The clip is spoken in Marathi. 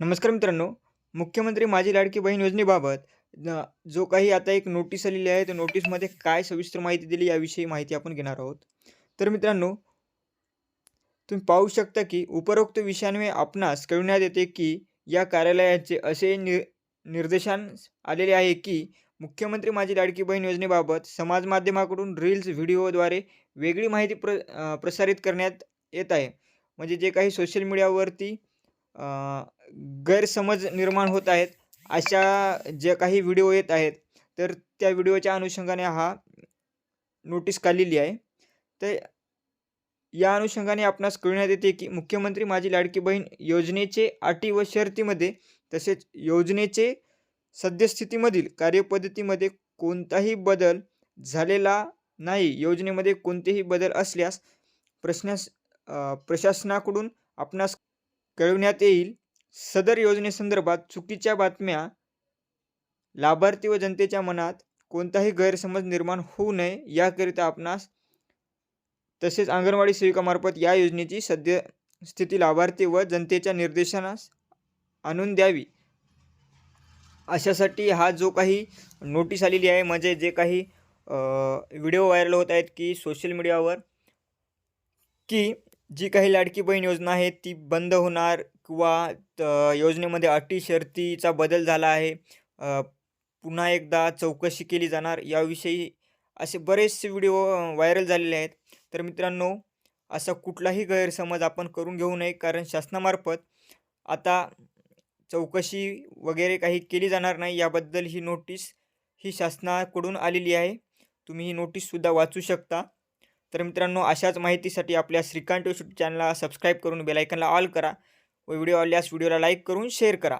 नमस्कार मित्रांनो मुख्यमंत्री माझी लाडकी बहीण योजनेबाबत जो काही आता एक नोटीस आलेली आहे त्या नोटीसमध्ये काय सविस्तर माहिती दिली याविषयी माहिती आपण घेणार आहोत. तर मित्रांनो तुम्ही पाहू शकता की उपरोक्त विषयान्वये आपणास कळविण्यात येते की या कार्यालयाचे असे नि निर्देशान आलेले आहे की मुख्यमंत्री माझी लाडकी बहीण योजनेबाबत समाज माध्यमाकडून रील्स व्हिडिओद्वारे वेगळी माहिती प्र प्रसारित करण्यात येत आहे. म्हणजे जे काही सोशल मीडियावरती गैरसमज निर्माण होत आहेत. अशा ज्या काही व्हिडिओ येत आहेत तर त्या व्हिडिओच्या अनुषंगाने हा नोटीस काढलेली आहे? तर या अनुषंगाने आपणास कळण्यात येते की मुख्यमंत्री माझी लाडकी बहीण योजनेचे अटी व शर्तीमध्ये तसेच योजनेचे सद्यस्थितीमधील कार्यपद्धतीमध्ये कोणताही बदल झालेला नाही योजनेमध्ये कोणतेही बदल असल्यास प्रश्नास प्रशासनाकडून आपणास कळविण्यात येईल. सदर योजनेसंदर्भात चुकीच्या बातम्या लाभार्थी व जनतेच्या मनात कोणताही गैरसमज निर्माण होऊ नये याकरिता आपणास तसेच अंगणवाडी सेविकामार्फत या योजनेची सद्य स्थिती लाभार्थी व जनतेच्या निर्देशनास आणून द्यावी. अशासाठी हा जो काही नोटीस आलेली आहे म्हणजे जे काही व्हिडिओ व्हायरल होत आहेत की सोशल मीडियावर की जी काही लाडकी बहीण योजना आहे ती बंद होणार किंवा त- योजनेमध्ये अटी शर्तीचा बदल झाला आहे. पुन्हा एकदा चौकशी केली जाणार. याविषयी असे बरेचसे व्हिडिओ व्हायरल झालेले आहेत. तर मित्रांनो असा कुठलाही गैरसमज आपण करून घेऊ नये कारण शासनामार्फत आता चौकशी वगैरे काही केली जाणार नाही. याबद्दल ही नोटीस ही शासनाकडून आलेली आहे. तुम्ही ही नोटीससुद्धा वाचू शकता. तर मित्रांनो अशाच माहितीसाठी आपल्या श्रीकांत यूट्यूब चॅनलला सबस्क्राईब करून बेलायकनला ऑल करा. व व्हिडिओ आवडल्यास व्हिडिओला लाईक करून शेअर करा.